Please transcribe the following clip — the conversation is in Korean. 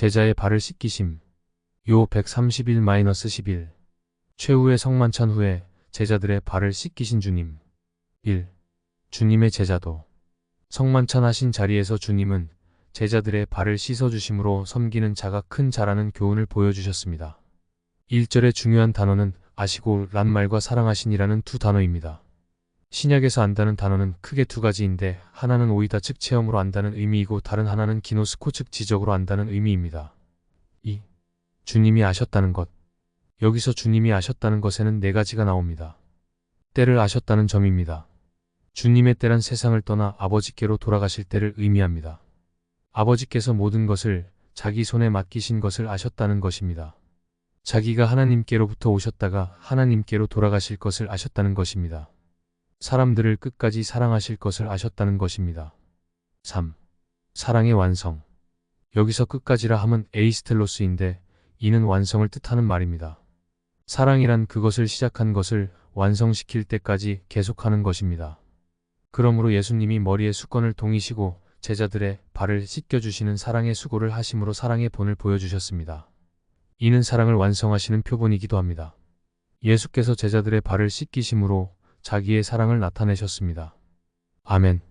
제자의 발을 씻기심. 요 131-11. 최후의 성만찬 후에 제자들의 발을 씻기신 주님. 1. 주님의 제자도. 성만찬 하신 자리에서 주님은 제자들의 발을 씻어주심으로 섬기는 자가 큰 자라는 교훈을 보여주셨습니다. 1절의 중요한 단어는 아시고 란 말과 사랑하신이라는 두 단어입니다. 신약에서 안다는 단어는 크게 두 가지인데 하나는 오이다 즉 체험으로 안다는 의미이고 다른 하나는 기노스코 즉 지적으로 안다는 의미입니다. 2. 주님이 아셨다는 것. 여기서 주님이 아셨다는 것에는 네 가지가 나옵니다. 때를 아셨다는 점입니다. 주님의 때란 세상을 떠나 아버지께로 돌아가실 때를 의미합니다. 아버지께서 모든 것을 자기 손에 맡기신 것을 아셨다는 것입니다. 자기가 하나님께로부터 오셨다가 하나님께로 돌아가실 것을 아셨다는 것입니다. 사람들을 끝까지 사랑하실 것을 아셨다는 것입니다. 3. 사랑의 완성. 여기서 끝까지라 함은 에이스텔로스인데 이는 완성을 뜻하는 말입니다. 사랑이란 그것을 시작한 것을 완성시킬 때까지 계속하는 것입니다. 그러므로 예수님이 머리에 수건을 동이시고 제자들의 발을 씻겨주시는 사랑의 수고를 하심으로 사랑의 본을 보여주셨습니다. 이는 사랑을 완성하시는 표본이기도 합니다. 예수께서 제자들의 발을 씻기심으로 자기의 사랑을 나타내셨습니다. 아멘.